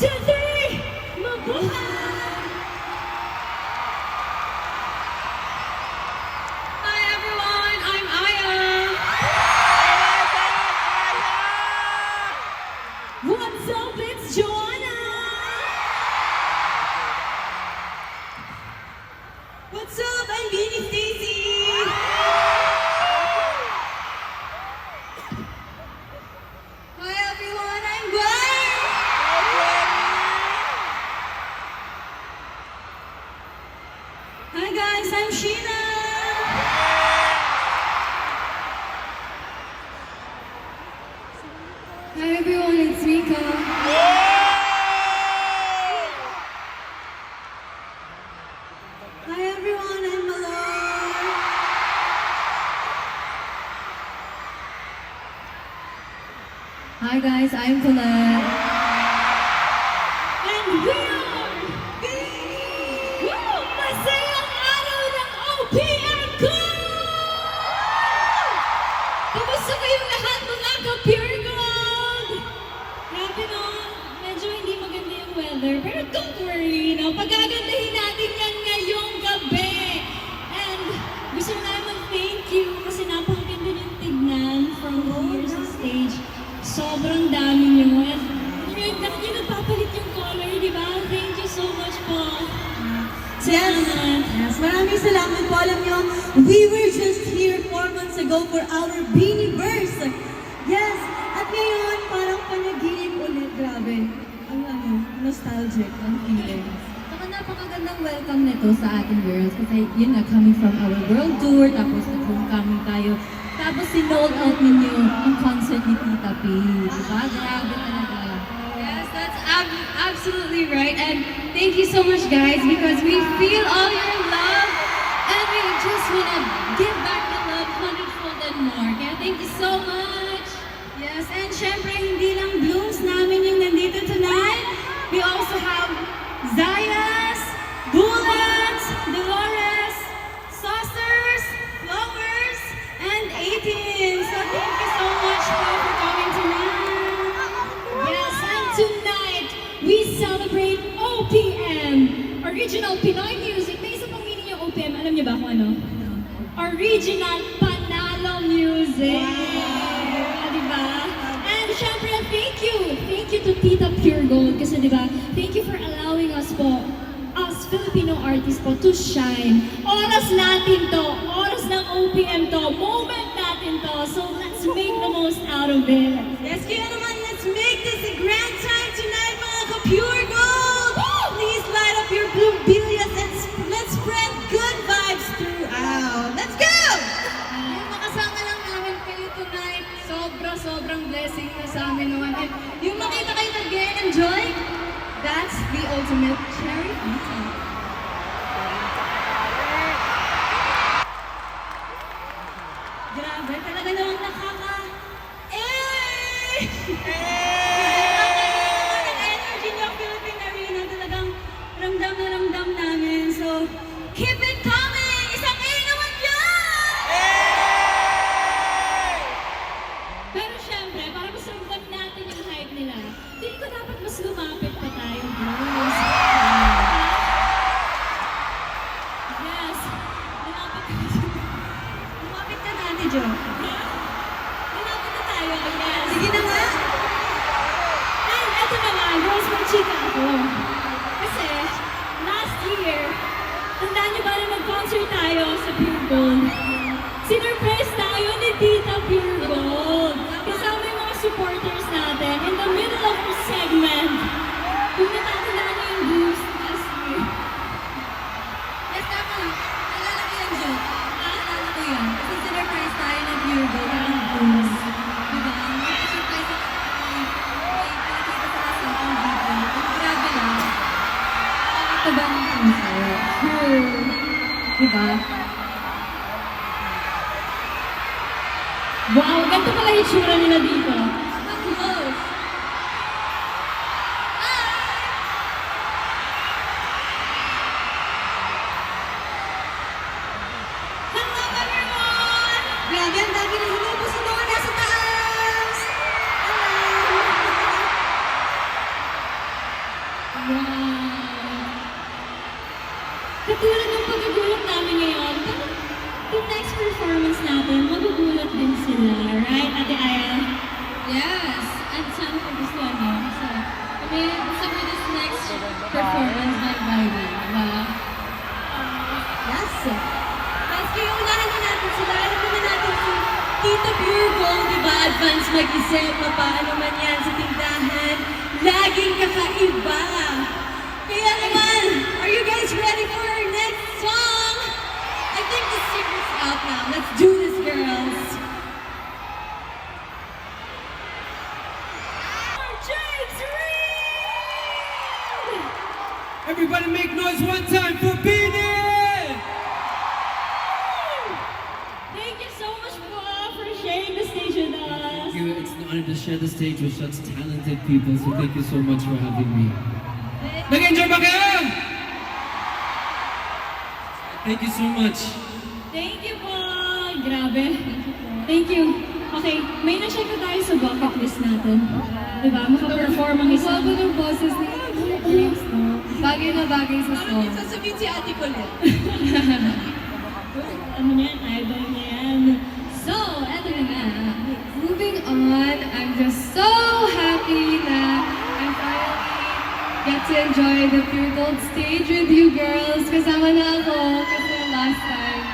two, three! Mabuhay! Hi Hi guys, I'm Colette. And we are the Woo! Masayang Araw ng OPM ko! Kamusta kayong lahat mga ka-pure gold? Medyo hindi maganda yung weather. Pero don't worry, no? Pagagandahin ago for our Beanie Verse. Yes, at ngayon, parang panaginip ulit. Grabe. Ang ano, nostalgic ang feeling. Saka napakagandang welcome nito sa ating girls kasi yun nga, coming from our world tour, tapos nag-homecoming tayo. Tapos sinold out ninyo ang concert ni Tita P. Diba? Grabe talaga. Yes, that's ab- absolutely right. And thank you so much, guys, because we feel all your love and we just want to give back the love hundredfold and more. Kaya thank you so much. Yes, and syempre, hindi lang blooms namin yung nandito tonight. We also have Zayas, Bullets, Dolores, Saucers, Flowers, and 18. So thank you so much for coming tonight. Yes, and tonight we celebrate OPM, Original Pinoy Music. May isa pang meaning yung OPM. Alam niyo ba kung ano? Original Music. Ah, di ba? And syempre, thank you. Thank you to Tita Pure. Kasi di ba, thank you for allowing us po, us Filipino artists to shine. Oras natin to. Oras ng OPM to. Moment natin to. So let's make the most out of it. Yes, kaya naman, let's make this a grand time tonight, mga ka-pure sa amin naman. And yung makita kayo nag-enjoy, that's the ultimate top. Grabe, talaga namang nakaka... Eh! Tayo sa Pure Gold? Sinurprise yung tsura paano man yan sa tindahan. Laging kakaiba. Kaya naman, are you guys ready for our next song? I think the secret's out now. Let's do this, girls. Everybody make noise one time for Beanie! Honor to share the stage with such talented people, so thank you so much for having me. Nag-enjoy ba kayo? Thank you so much. Thank you po. Grabe. Thank you. Okay, may na-check na tayo sa bucket list natin. Diba? Makaperform ang isang... Bago ng boses ni? Bagay na bagay sa song. sasabihin si Ate Colette. Ano niyan? Idol niya yan. So, eto na nga. Moving on, I'm just so happy na I finally get to enjoy the Pure Gold stage with you girls. Kasama na ako kasi last time,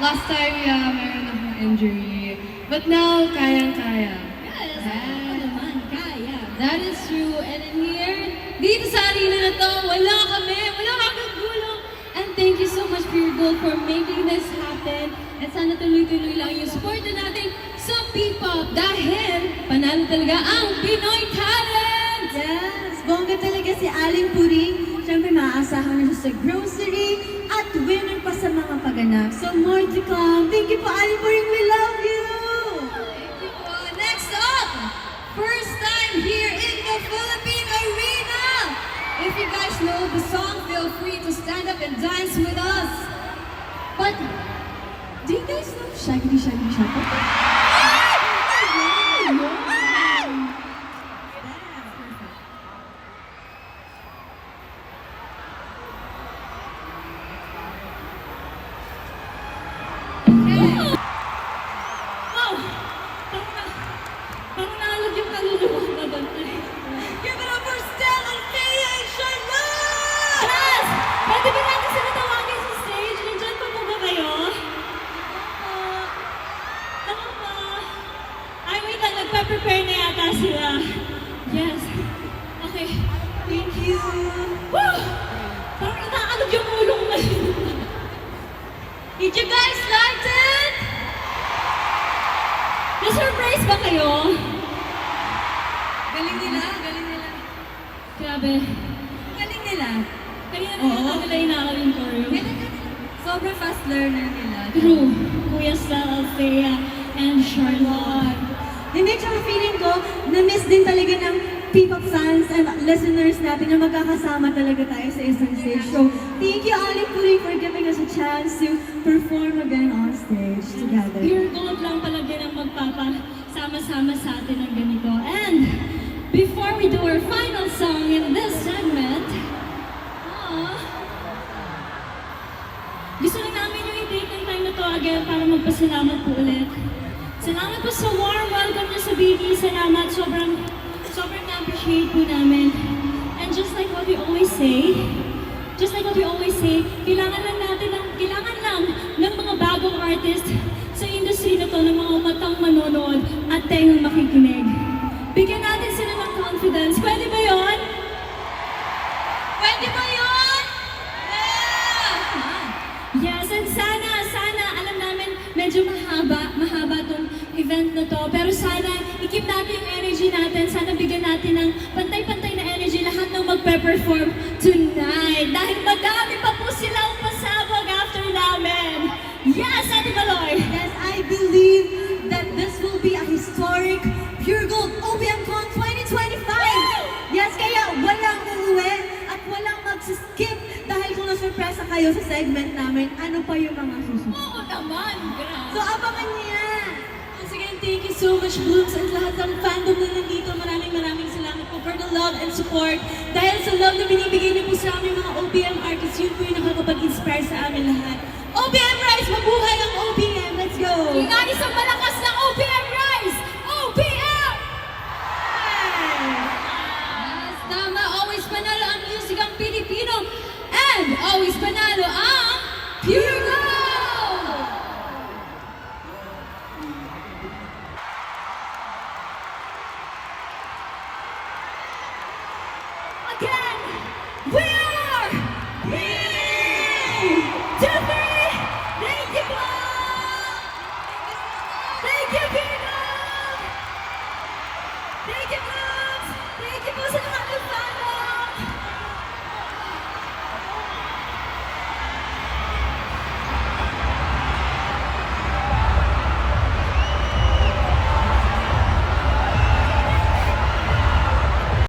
last time, yeah, meron akong injury. But now, kayang-kaya. Yes, ako naman. Kaya. That is true. And in here, dito sa arena na to, wala kami, wala kagulong. And thank you so much, Pure Gold, for making this happen. And sana tuloy-tuloy lang yung support na natin sa P-pop dahil panalo talaga ang Pinoy talent! Yes, bongga talaga si Aling Puring. Siyempre, maaasahan siya sa grocery at winner pa sa mga paganap. So, more to come. Thank you po, Aling Puring. We love you! Thank you po. Next up, first time here in the Philippine Arena. If you guys know the song, feel free to stand up and dance with us. But, do you guys know Shaggy Shaggy Shaggy? Na sila. Yes. Okay. Thank you! Woo! Parang naalog yung ulo ko ngayon. Did you guys like it? Na-surprise ba kayo? Galing nila, galing nila. Grabe. Galing nila. Kanina Oo. na nila inaawal yung choreo. Sobrang fast learner nila. True. Kuya Sal, Althea, and Charlotte. Hindi, tsaka feeling ko, na-miss din talaga ng P-pop fans and listeners natin na magkakasama talaga tayo sa isang stage. So, thank you, Ali Puri, for giving us a chance to perform again on stage together. Pure gold lang din ang magpapasama-sama sa atin ng ganito. And before we do our final song in this segment, ah, gusto lang namin yung i-take ng time na to again para magpasalamat po ulit. Salamat po sa warm welcome niyo sa BD. Salamat. Sobrang, sobrang na-appreciate po namin. And just like what we always say, just like what we always say, kailangan lang natin ng, kailangan lang ng mga bagong artist sa industry na to ng mga matang manonood at tengang makikinig. Bigyan natin sila ng confidence. Pwede ba yon? Natin ng pantay-pantay na energy lahat ng magpe-perform tonight. Dahil madami pa po silang pasabog after namin. Yes, Ate Baloy! Yes, I believe that this will be a historic Pure Gold OPM Con 2025! Yes, kaya walang uuwi at walang mag-skip dahil kung nasurpresa kayo sa segment namin, ano pa yung mga susunod. Oo naman, grabe. So, abangan niyo yan! Once again, thank you so much, Blooms, and lahat ng fandom support. Dahil sa love na binibigay niyo po sa amin mga OBM artists, yun po yung nakakapag-inspire sa amin lahat. OBM Rise! Mabuhay ang OBM! Let's go! Inayos ang malakas ng OBM Rise! OBM! Yes! Tama! Always panalo ang music ang Pilipino! And always panalo